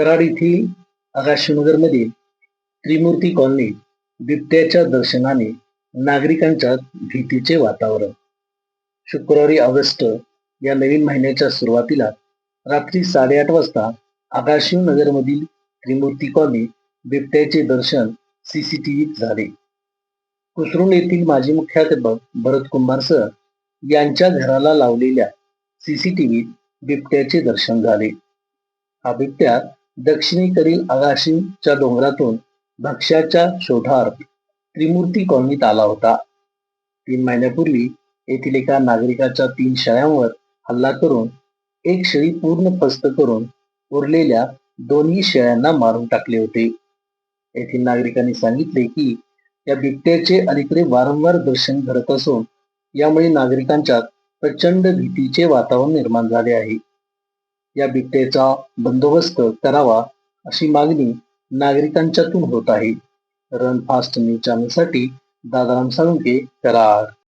कराड येथील आकाशनगरमधील त्रिमूर्ती कॉलनी बिबट्याच्या दर्शनाने नागरिकांच्या भीतीचे वातावरण. शुक्रवारी ऑगस्ट या नवीन महिन्याच्या सुरुवातीला रात्री साडेआठ वाजता आकाशनगरमधील त्रिमूर्ती कॉलनी बिबट्याचे दर्शन सीसीटीव्हीत झाले. कुसरून येथील माजी मुख्याध्यापक भरत कुंभारसह यांच्या घराला लावलेल्या सीसीटीव्हीत बिबट्याचे दर्शन झाले. हा बिबट्या दक्षिणेकडील आगाशीच्या डोंगरातून भक्ष्याच्या शोधार्थ त्रिमूर्ती कॉलनीत आला होता. तीन महिन्यापूर्वी येथील एका नागरिकाच्या तीन शेळ्यांवर हल्ला करून एक शेळी पूर्ण फस्त करून उरलेल्या दोन्ही शेळ्यांना मारून टाकले होते. येथील नागरिकांनी सांगितले की या बिबट्याचे अलीकडे वारंवार दर्शन घडत असून यामुळे नागरिकांच्या प्रचंड भीतीचे वातावरण निर्माण झाले आहे. या बिबट्याचा बंदोबस्त करावा अशी मागणी नागरिकांच्यातून होत आहे. रन फास्ट न्यूज चॅनलसाठी दादाराम साळुंके कराड.